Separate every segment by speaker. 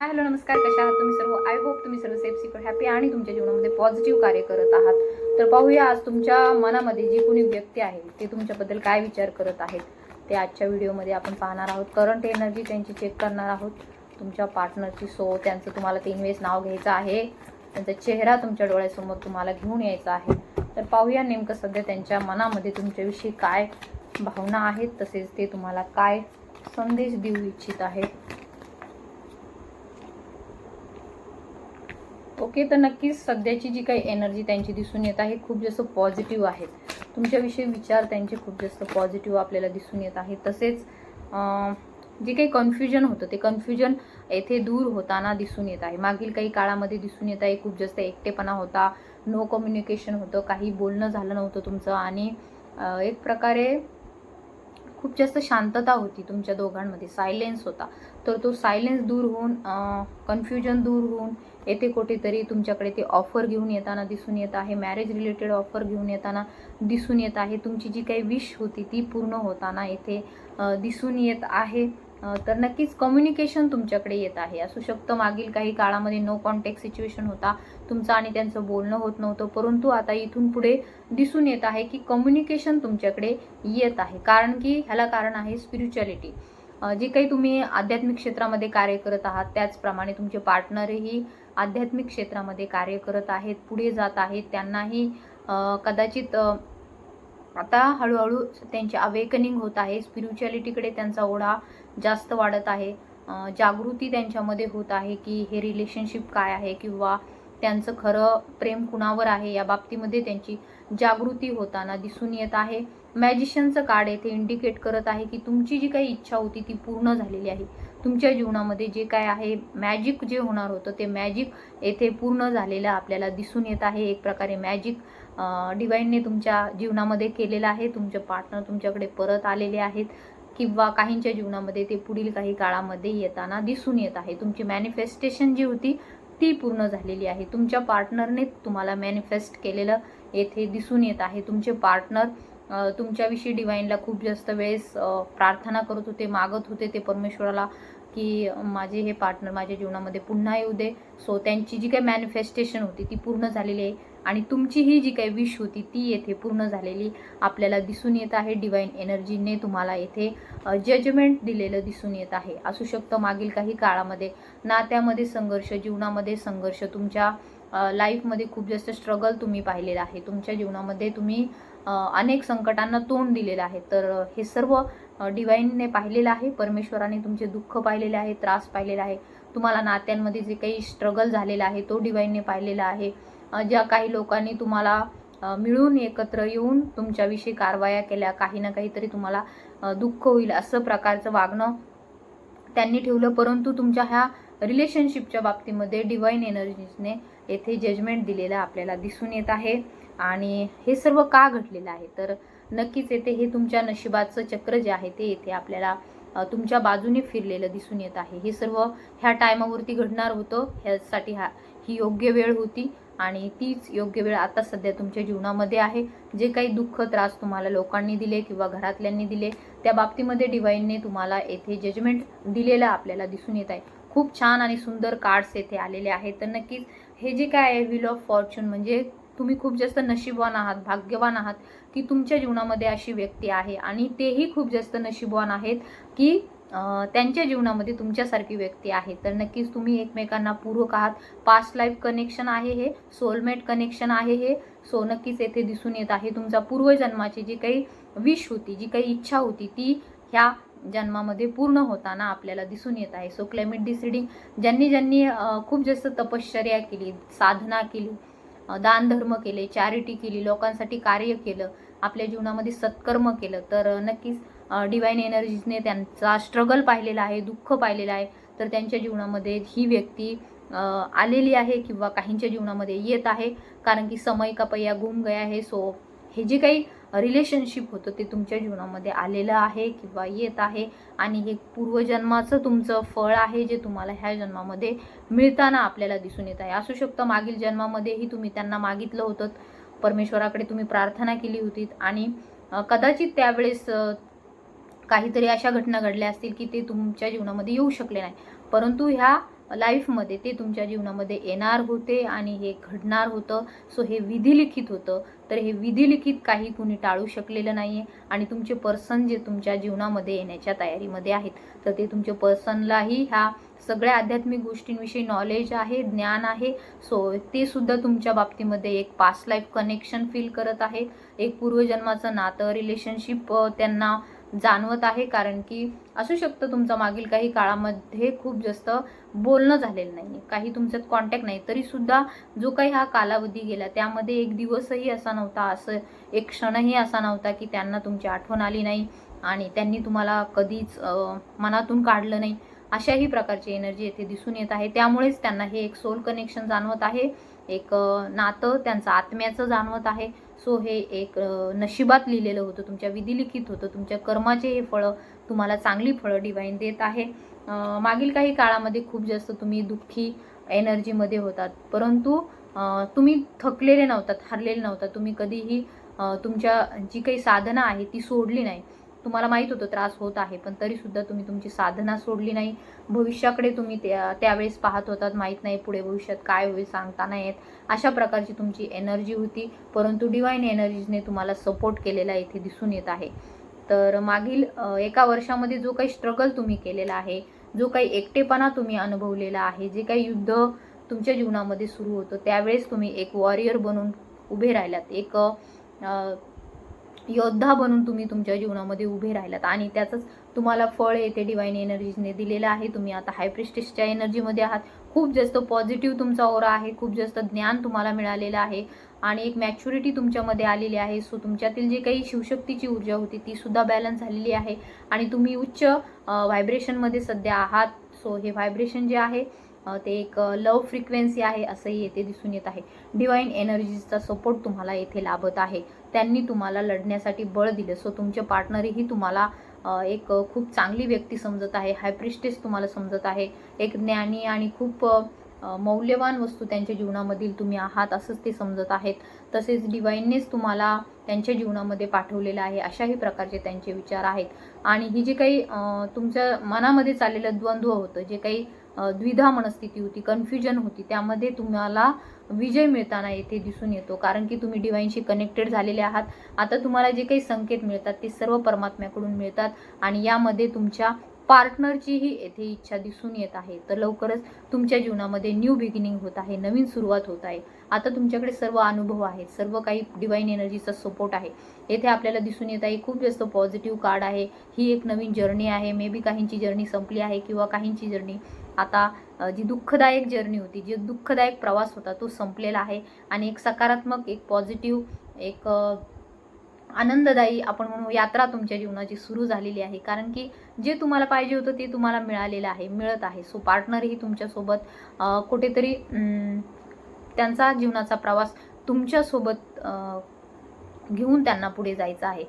Speaker 1: Hello नमस्कार कशा आहात तुम्ही सर्व? आय होप तुम्ही सर्व सेफ सिक्युअर हॅपी आणि तुमच्या जीवनामध्ये पॉझिटिव्ह कार्य करत आहात. तर पाहूया आज तुमच्या मनामध्ये जी कोणी व्यक्ती आहे ते तुमच्याबद्दल काय विचार करत आहेत ते आजच्या व्हिडिओमध्ये आपण पाहणार आहोत. करंट एनर्जी त्यांची चेक करणार आहोत. तुमच्या पार्टनरची सो त्यांचं तुम्हाला तीन वेळेस नाव घ्यायचं आहे. त्यांचा चेहरा तुमच्या डोळ्यासमोर तुम्हाला घेऊन यायचा आहे. तर पाहूया नेमकं सध्या त्यांच्या मनामध्ये तुमच्याविषयी काय भावना आहेत तसेच ते तुम्हाला काय संदेश देऊ इच्छित आहेत. ओके तर नक्कीच सध्याची जी काही एनर्जी त्यांची दिसून येत आहे खूप जास्त पॉझिटिव्ह आहेत तुमच्याविषयी विचार त्यांचे खूप जास्त पॉझिटिव्ह आपल्याला दिसून येत आहे. तसेच जे काही कन्फ्युजन होतं ते कन्फ्युजन येथे दूर होताना दिसून येत आहे. मागील काही काळामध्ये दिसून येत आहे खूप जास्त एकटेपणा होता नो कम्युनिकेशन होतं काही बोलणं झालं नव्हतं तुमचं आणि एक प्रकारे खूप जास्त शांतता होती तुमच्या दोघांमध्ये सायलेन्स होता. तर तो सायलेन्स दूर होऊन कन्फ्युजन दूर होऊन येथे कुठेतरी तुमच्याकडे ते ऑफर घेऊन येताना दिसून येत आहे मॅरेज रिलेटेड ऑफर घेऊन येताना दिसून येत आहे. तुमची जी काही विश होती ती पूर्ण होताना येथे दिसून येत आहे. तर नक्कीच कम्युनिकेशन तुमच्याकडे येत आहे. असू शकतं मागील काही काळामध्ये नो कॉन्टॅक्ट सिच्युएशन होता. तुमचं आणि त्यांचं बोलणं होत नव्हतं. परंतु आता इथून पुढे दिसून येत आहे की कम्युनिकेशन तुमच्याकडे येत आहे. कारण की ह्याला कारण आहे स्पिरिच्युअलिटी जे काही तुम्ही आध्यात्मिक क्षेत्रामध्ये कार्य करत आहात त्याचप्रमाणे तुमचे पार्टनरही आध्यात्मिक क्षेत्रामध्ये कार्य करत आहेत पुढे जात आहेत. त्यांनाही कदाचित आता हळूहळू त्यांचे अवेकनिंग होत आहे. स्पिरिच्युअलिटीकडे त्यांचा ओढा जास्त वाढत आहे. जागृती त्यांच्यामध्ये होत आहे की हे रिलेशनशिप काय आहे किंवा त्यांचं खरं प्रेम कुणावर आहे या बाबतीमध्ये त्यांची जागृती होताना दिसून येत आहे. मॅजिशियनचं कार्ड येथे इंडिकेट करत आहे की तुमची जी काही इच्छा होती ती पूर्ण झालेली आहे. तुमच्या जीवनामध्ये जे काय आहे मॅजिक जे होणार होतं ते मॅजिक येथे पूर्ण झालेलं आपल्याला दिसून येत आहे. एक प्रकारे मॅजिक डिवाईनने तुमच्या जीवनामध्ये केलेलं आहे. तुमचे पार्टनर तुमच्याकडे परत आलेले आहेत किंवा काहींच्या जीवनामध्ये ते पुढील काही काळामध्ये येताना दिसून येत आहे. तुमची मॅनिफेस्टेशन जी होती ती पूर्ण झालेली आहे. तुमच्या पार्टनरने तुम्हाला मॅनिफेस्ट केलेलं येथे दिसून येत आहे. तुमचे पार्टनर तुमच्याविषयी डिवाईनला खूप जास्त वेळेस प्रार्थना करत होते मागत होते ते परमेश्वराला की माझे हे पार्टनर माझ्या जीवनामध्ये पुन्हा येऊ दे. सो त्यांची जी काही मॅनिफेस्टेशन होती ती पूर्ण झालेली आहे. आणि तुमची ही जी काही विश होती ती येथे पूर्ण झालेली आपल्याला दिसून येत आहे. डिवाईन एनर्जीने तुम्हाला येथे जजमेंट दिलेलं दिसून येत आहे. असू शकतं मागील काही काळामध्ये नात्यामध्ये संघर्ष जीवनामध्ये संघर्ष तुमच्या लाईफमध्ये खूप जास्त स्ट्रगल तुम्ही पाहिलेलं आहे. तुमच्या जीवनामध्ये तुम्ही अनेक संकटांना तोंड दिलेलं आहे. तर हे सर्व डिवाईनने पाहिलेलं आहे. परमेश्वराने तुमचे दुःख पाहिलेले आहे त्रास पाहिलेला आहे. तुम्हाला नात्यांमध्ये जे काही स्ट्रगल झालेला आहे तो डिवाईनने पाहिलेला आहे. ज्या काही लोकांनी तुम्हाला मिळून एकत्र येऊन तुमच्याविषयी कारवाया केल्या काही ना काहीतरी तुम्हाला दुःख होईल असं प्रकारचं वागणं त्यांनी ठेवलं. परंतु तुमच्या ह्या रिलेशनशिपच्या बाबतीमध्ये डिवाईन एनर्जीजने येथे जजमेंट दिलेलं आपल्याला दिसून येत आहे. आणि हे सर्व का घडलेलं आहे? तर नक्कीच येथे हे तुमच्या नशिबाचं चक्र जे आहे ते येथे आपल्याला तुमच्या बाजूने फिरलेलं दिसून येत आहे. हे सर्व ह्या टायमावरती घडणार होतं ह्यासाठी हा ही योग्य वेळ होती आणि तीच योग्य वेळ आता सध्या तुमच्या जीवनामध्ये आहे. जे काही दुःख त्रास तुम्हाला लोकांनी दिले किंवा घरातल्यांनी दिले त्या बाबतीमध्ये डिवाईनने तुम्हाला येथे जजमेंट दिलेलं आपल्याला दिसून येत आहे. खूप छान आणि सुंदर कार्ड्स येथे आलेले आहेत. तर नक्कीच हे जे काय आहे व्हील ऑफ फॉर्च्यून म्हणजे तुम्ही खूप जास्त नशीबवान आहात भाग्यवान आहात की तुमच्या जीवनामध्ये अशी व्यक्ती आहे आणि तेही खूप जास्त नशीबवान आहेत. की त्यांच्या जीवनामध्ये तुमच्यासारखी व्यक्ती आहे. तर नक्कीच तुम्ही एकमेकांना पूरक आहात. पास्ट लाईफ कनेक्शन आहे हे. सोलमेट कनेक्शन आहे हे. सो नक्कीच येथे दिसून येत आहे. तुमचा पूर्वजन्माची जी काही विश होती जी काही इच्छा होती ती ह्या जन्मामध्ये पूर्ण होताना आपल्याला दिसून येत आहे. सो क्लायमेट डिसिडिंग ज्यांनी ज्यांनी खूप जास्त तपश्चर्या केली साधना केली दानधर्म केले चॅरिटी केली लोकांसाठी कार्य केलं आपल्या जीवनामध्ये सत्कर्म केलं तर नक्कीच डिवाईन एनर्जीजने त्यांचा स्ट्रगल पाहिलेला आहे दुःख पाहिलेलं आहे. तर त्यांच्या जीवनामध्ये ही व्यक्ती आलेली आहे किंवा काहींच्या जीवनामध्ये येत आहे. कारण की समय का पैया गुम गया आहे सो हे जे काही रिलेशनशिप होतं ते तुमच्या जीवनामध्ये आलेलं आहे किंवा येत आहे. आणि हे पूर्वजन्माचं तुमचं फळ आहे जे तुम्हाला ह्या जन्मामध्ये मिळताना आपल्याला दिसून येत आहे. असू शकतं मागील जन्मामध्येही तुम्ही त्यांना मागितलं होतं. परमेश्वराकडे तुम्ही प्रार्थना केली होती आणि कदाचित त्यावेळेस काहीतरी अशा घटना घडल्या असतील की ते तुमच्या जीवनामध्ये येऊ शकले नाही. परंतु ह्या लाईफमध्ये ते तुमच्या जीवनामध्ये येणार होते आणि हे घडणार होतं. सो हे विधिलिखित होतं. तर हे विधिलिखित काही कुणी टाळू शकलेलं नाही आहे आणि तुमचे पर्सन जे तुमच्या जीवनामध्ये येण्याच्या तयारीमध्ये आहेत तर ते तुमच्या पर्सनलाही ह्या सगळ्या आध्यात्मिक गोष्टींविषयी नॉलेज आहे ज्ञान आहे. सो ते सुद्धा तुमच्या बाबतीमध्ये एक पास्ट लाईफ कनेक्शन फील करत आहे. एक पूर्वजन्माचं नातं रिलेशनशिप त्यांना जाणवत आहे. कारण की असू शकतं तुमचा मागील काही काळामध्ये खूप जास्त बोलणं झालेलं नाही काही तुमच्यात कॉन्टॅक्ट नाही. तरी सुद्धा जो काही हा कालावधी गेला त्यामध्ये एक दिवसही असा नव्हता. असं एक क्षणही असा नव्हता की त्यांना तुमची आठवण आली नाही आणि त्यांनी तुम्हाला कधीच मनातून काढलं नाही. अशाही प्रकारची एनर्जी येथे दिसून येत आहे. त्यामुळेच त्यांना हे एक सोल कनेक्शन जाणवत आहे. एक नातं त्यांचं आत्म्याचं जाणवत आहे. सो हे एक नशिबात लिहिलेलं होतं. तुमच्या विधिलिखित होतं. तुमच्या कर्माचे हे फळं तुम्हाला चांगली फळं डिवाईन देत आहे. मागील काही काळामध्ये खूप जास्त तुम्ही दुःखी एनर्जीमध्ये होतात. परंतु तुम्ही थकलेले नव्हतात हरलेले नव्हतात. तुम्ही कधीही तुमच्या जी काही साधना आहे ती सोडली नाही. तुम्हाला माहीत होतं त्रास होत आहे पण तरीसुद्धा तुम्ही तुमची साधना सोडली नाही. भविष्याकडे तुम्ही त्या त्यावेळेस पाहत होतात माहीत नाही पुढे भविष्यात काय होईल सांगता नाही येत. अशा प्रकारची तुमची एनर्जी होती परंतु डिवाईन एनर्जीजने तुम्हाला सपोर्ट केलेला इथे दिसून येत आहे. तर मागील एका वर्षामध्ये जो काही स्ट्रगल तुम्ही केलेला आहे जो काही एकटेपणा तुम्ही अनुभवलेला आहे जे काही युद्ध तुमच्या जीवनामध्ये सुरू होतं त्यावेळेस तुम्ही एक वॉरियर बनून उभे राहिलात. एक योद्धा बनून तुम्ही तुमच्या जीवनामध्ये उभे राहिलात आणि त्याचंच तुम्हाला फळ येते डिवाईन एनर्जीने दिलेलं आहे. तुम्ही आता हायप्रिस्टिसच्या एनर्जीमध्ये आहात. खूप जास्त पॉझिटिव्ह तुमचा ओरा आहे. खूप जास्त ज्ञान तुम्हाला मिळालेलं आहे. आणि एक मॅच्युरिटी तुमच्यामध्ये आलेली आहे. सो तुमच्यातील जे काही शिवशक्तीची ऊर्जा होती ती सुद्धा बॅलन्स झालेली आहे. आणि तुम्ही उच्च व्हायब्रेशनमध्ये सध्या आहात. सो हे व्हायब्रेशन जे आहे ते एक लव फ्रिक्वेन्सी आहे असंही येथे दिसून येत आहे. डिवाईन एनर्जीजचा सपोर्ट तुम्हाला येथे लाभत आहे. त्यांनी तुम्हाला लढण्यासाठी बळ दिलं. सो तुमचे पार्टनरही तुम्हाला एक खूप चांगली व्यक्ती समजत आहे. हायप्रिस्टेस तुम्हाला समजत आहे. एक ज्ञानी आणि खूप मौल्यवान वस्तू त्यांच्या जीवनामधील तुम्ही आहात असंच ते समजत आहेत. तसेच डिवाईननेच तुम्हाला त्यांच्या जीवनामध्ये पाठवलेलं आहे अशाही प्रकारचे त्यांचे विचार आहेत. आणि ही जी काही तुमच्या मनामध्ये चाललेलं द्वंद्व होतं जे काही द्विधा मनस्थिती होती कन्फ्युजन होती त्यामध्ये तुम्हाला विजय मिळताना येथे दिसून येतो. कारण की तुम्ही डिवाईनशी कनेक्टेड झालेले आहात. आता तुम्हाला जे काही संकेत मिळतात ते सर्व परमात्म्याकडून मिळतात. आणि यामध्ये तुमच्या पार्टनरचीही येथे इच्छा दिसून येत आहे. तर लवकरच तुमच्या जीवनामध्ये न्यू बिगिनिंग होत आहे नवीन सुरुवात होत आहे. आता तुमच्याकडे सर्व अनुभव आहेत सर्व काही डिवाईन एनर्जीचा सपोर्ट आहे. येथे आपल्याला दिसून येत आहे खूप जास्त पॉझिटिव्ह कार्ड आहे. ही एक नवीन जर्नी आहे. मे बी काहींची जर्नी संपली आहे किंवा काहींची जर्नी आता जी दुःखदायक जर्नी होती जी दुःखदायक प्रवास होता तो संपलेला आहे. आणि एक सकारात्मक एक पॉझिटिव्ह एक आनंददायी आपण म्हणू यात्रा तुमच्या जीवनाची सुरू झालेली आहे. कारण की जे तुम्हाला पाहिजे होतं ते तुम्हाला मिळालेलं आहे मिळत आहे. सो पार्टनरही तुमच्यासोबत कुठेतरी त्यांचा जीवनाचा प्रवास तुमच्यासोबत घेऊन त्यांना पुढे जायचं आहे.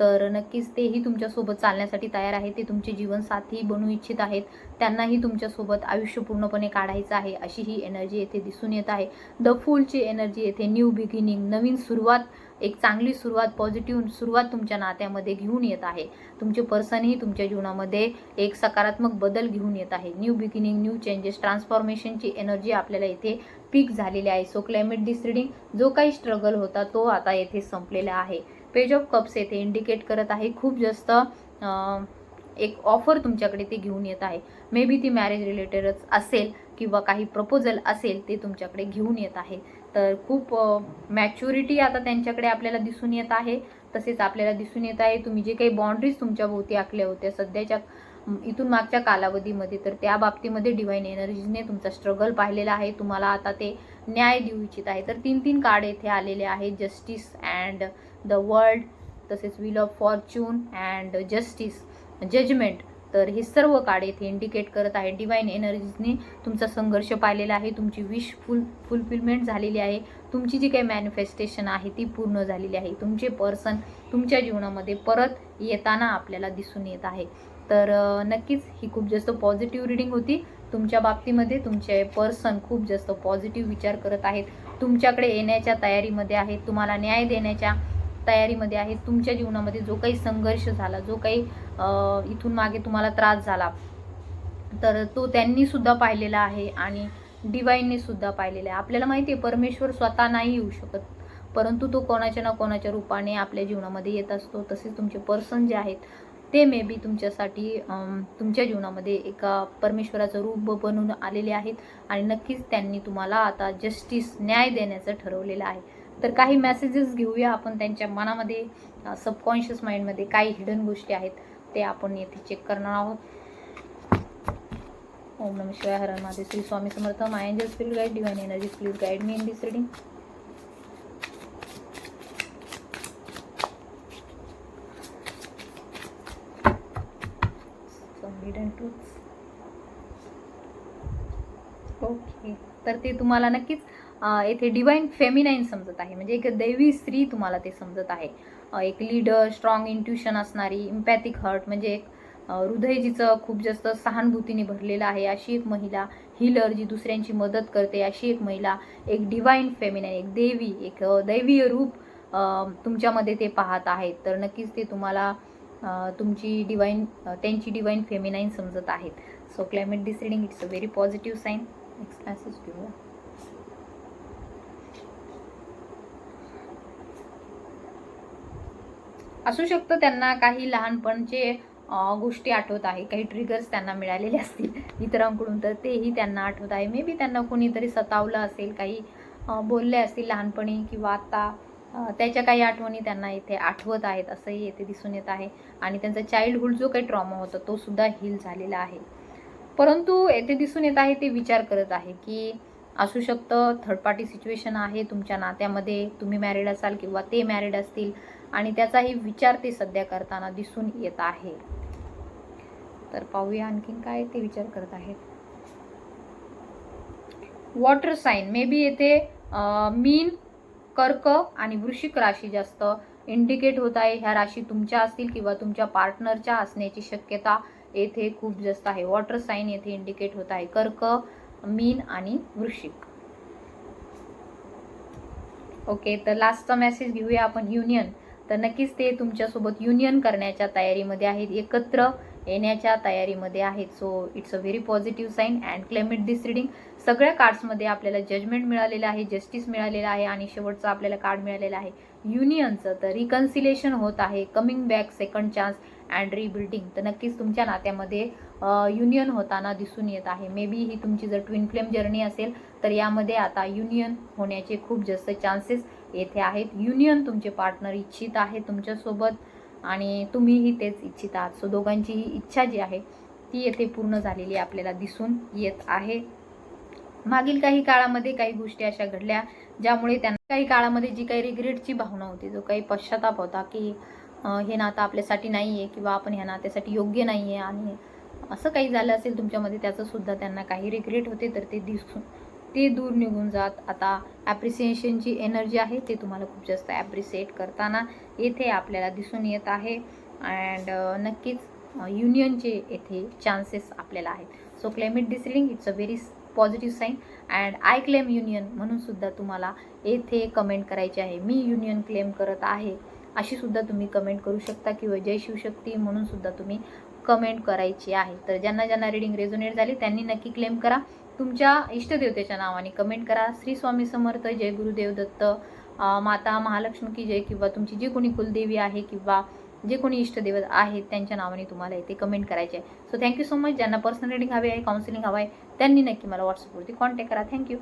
Speaker 1: तर नक्कीच तेही तुमच्यासोबत चालण्यासाठी तयार आहे. ते तुमचे जीवनसाथी बनू इच्छित आहेत. त्यांनाही तुमच्यासोबत आयुष्य पूर्णपणे काढायचं आहे अशी ही एनर्जी येथे दिसून येत आहे. द फूलची एनर्जी येथे न्यू बिगिनिंग नवीन सुरुवात एक चांगली सुरुवात पॉझिटिव्ह सुरुवात तुमच्या नात्यामध्ये घेऊन येत आहे. तुमचे पर्सनही तुमच्या जीवनामध्ये एक सकारात्मक बदल घेऊन येत आहे. न्यू बिगिनिंग न्यू चेंजेस ट्रान्सफॉर्मेशनची एनर्जी आपल्याला इथे पीक झालेली आहे. सो क्लायमेट डिस रिडिंग जो काही स्ट्रगल होता तो आता येथे संपलेला आहे. पेज ऑफ कप्स येथे इंडिकेट करत आहे. खूप जास्त एक ऑफर तुमच्याकडे ते घेऊन येत आहे. मे बी ती मॅरेज रिलेटेडच असेल किंवा काही प्रपोजल असेल ते तुमच्याकडे घेऊन येत आहे. तर खूप मॅच्युरिटी आता त्यांच्याकडे आपल्याला दिसून येत आहे. तसेच आपल्याला दिसून येत आहे तुम्ही जे काही बाउंड्रीज तुमच्या भोवती आखल्या होत्या सध्याच्या इथून मागच्या कालावधीमध्ये. तर त्या बाबतीमध्ये डिवाईन एनर्जीने तुमचा स्ट्रगल पाहिलेला आहे. तुम्हाला आता ते न्याय देऊ इच्छित आहे. तर तीन तीन कार्ड येथे आलेले आहेत. जस्टिस अँड द वर्ल्ड तसेच wheel of fortune and justice judgement तर हे सर्व कार्ड येथे इंडिकेट करत आहे. डिवाईन एनर्जीजने तुमचा संघर्ष पाहिलेला आहे. तुमची विश फुल फुलफिलमेंट झालेली आहे. तुमची जी काही मॅनिफेस्टेशन आहे ती पूर्ण झालेली आहे. तुमचे पर्सन तुमच्या जीवनामध्ये परत येताना आपल्याला दिसून येत आहे. तर नक्कीच ही खूप जास्त पॉझिटिव्ह रिडिंग होती. तुमच्या बाबतीमध्ये तुमचे पर्सन खूप जास्त पॉझिटिव्ह विचार करत आहेत. तुमच्याकडे येण्याच्या तयारीमध्ये आहेत. तुम्हाला न्याय देण्याच्या तयारीमध्ये आहे तुमच्या जीवनामध्ये जो काही संघर्ष झाला जो काही इथून मागे तुम्हाला त्रास झाला तर तो त्यांनी सुद्धा पाहिलेला आहे आणि डिवाईनने सुद्धा पाहिलेला आहे. आपल्याला माहिती आहे परमेश्वर स्वतः नाही येऊ शकत परंतु तो कोणाच्या ना कोणाच्या रूपाने आपल्या जीवनामध्ये येत असतो. तसेच तुमचे पर्सन जे आहेत ते मे बी तुमच्यासाठी तुमच्या जीवनामध्ये एका परमेश्वराचं रूप बनून आलेले आहेत आणि नक्कीच त्यांनी तुम्हाला आता जस्टिस न्याय देण्याचं ठरवलेलं आहे. तर काही मेसेजेस घेऊया आपण त्यांच्या मनामध्ये सबकॉन्शियस माइंडमध्ये काही हिडन गोष्टी आहेत ते आपण येथे चेक करणार आहोत. ओम नम शिवाय हर माझे Shri Swami Samarth my angel spirit guide divine energy please guide me in this reading okay तर ते तुम्हाला नक्कीच येथे डिवाईन फेमिनाईन समजत आहे. म्हणजे एक दैवी स्त्री तुम्हाला ते समजत आहे. एक लीडर स्ट्रॉंग इंट्युशन असणारी इम्पॅथिक हर्ट म्हणजे एक हृदय जिचं खूप जास्त सहानुभूतीने भरलेलं आहे. अशी एक महिला हिलर जी दुसऱ्यांची मदत करते अशी एक महिला एक डिवाईन फेमिनाईन एक देवी एक दैवीय रूप तुमच्यामध्ये ते पाहत आहेत. तर नक्कीच ते तुम्हाला तुमची डिवाईन त्यांची डिवाईन फेमिनाईन समजत आहेत. So climate this reading it's a very positive sign next message घेऊया असू शकतं त्यांना काही लहानपणचे गोष्टी आठवत आहे. काही ट्रिगर्स त्यांना मिळालेले असतील इतरांकडून तर तेही त्यांना आठवत आहे. मे बी त्यांना कोणीतरी सतावलं असेल काही बोलले असतील लहानपणी किंवा आत्ता त्याच्या काही आठवणी त्यांना इथे आठवत आहेत असंही येथे दिसून येत आहे. आणि त्यांचा चाइल्डहुड जो काही ट्रॉमा होता तो सुद्धा हील झालेला आहे. परंतु येथे दिसून येत आहे ते विचार करत आहे की असू शकतं. थर्ड पार्टी सिच्युएशन आहे तुमच्या नात्यामध्ये. तुम्ही मॅरिड असाल किंवा ते मॅरिड असतील आणि त्याचाही विचार ते सध्या करताना दिसून येत आहे. तर पाहूया आणखीन काय ते विचार करत आहेत. वॉटर साईन मे बी येथे मीन कर्क आणि वृश्चिक राशी जास्त इंडिकेट होत आहे. ह्या राशी तुमच्या असतील किंवा तुमच्या पार्टनरच्या असण्याची शक्यता येथे खूप जास्त आहे. वॉटर साईन येथे इंडिकेट होत आहे. कर्क मीन आणि वृश्चिक. ओके तर लास्टचा मेसेज घेऊया आपण युनियन तर नक्कीच ते तुमच्यासोबत युनियन करण्याच्या तयारीमध्ये आहेत एकत्र येण्याच्या तयारीमध्ये आहेत. So it's a very positive sign and climate this reading सगळ्या कार्ड्समध्ये आपल्याला जजमेंट मिळालेलं आहे जस्टिस मिळालेलं आहे आणि शेवटचं आपल्याला कार्ड मिळालेलं आहे. युनियनचं तर रिकन्सिलेशन होत आहे coming back second chance and rebuilding तर नक्कीच तुमच्या नात्यामध्ये युनियन होताना दिसून येत आहे. मे बी ही तुमची जर ट्विन फ्लेम जर्नी असेल तर यामध्ये आता युनियन होण्याचे खूप जास्त चान्सेस येथे आहेत. युनियन तुमचे पार्टनर इच्छित आहे तुमच्यासोबत आणि तुम्हीही तेच इच्छित आहात. सो दोघांची ही इच्छा जी आहे ती येथे पूर्ण झालेली आपल्याला दिसून येत आहे. मागील काही काळामध्ये काही गोष्टी अशा घडल्या ज्यामुळे त्यांना काही काळामध्ये जी काही रिग्रेटची भावना होती जो काही पश्चाताप होता की हे नातं आपल्यासाठी नाही आहे किंवा आपण ह्या नात्यासाठी योग्य नाही आहे आणि असं काही झालं असेल तुमच्यामध्ये त्याचं सुद्धा त्यांना काही रिग्रेट होते तर ते दिसून ते दूर निघून जात. आता ॲप्रिसिएशनची एनर्जी आहे ते तुम्हाला खूप जास्त ॲप्रिसिएट करताना येथे आपल्याला दिसून येत आहे. अँड नक्कीच युनियनचे येथे चान्सेस आपल्याला आहेत. So climate this reading it's a very positive sign and I claim union म्हणून सुद्धा तुम्हाला येथे कमेंट करायची आहे. मी युनियन क्लेम करत आहे अशी सुद्धा तुम्ही कमेंट करू शकता किंवा जय शिवशक्ती म्हणून सुद्धा तुम्ही कमेंट करायची आहे. तर ज्यांना ज्यांना रिडिंग रेझोनेट झाली त्यांनी नक्की क्लेम करा. तुमच्या इष्टदेवतेच्या नावाने कमेंट करा. श्री स्वामी समर्थ जय गुरुदेव दत्त माता महालक्ष्मी की जय किंवा तुमची जी कोणी कुलदेवी आहे किंवा जे कोणी इष्टदेवत आहेत त्यांच्या नावाने तुम्हाला इथे कमेंट करायचे आहे. So thank you so much ज्यांना पर्सनल रिडिंग हवी आहे काउन्सिलिंग हवं आहे त्यांनी नक्की मला व्हॉट्सअपवरती कॉन्टॅक्ट करा. थँक्यू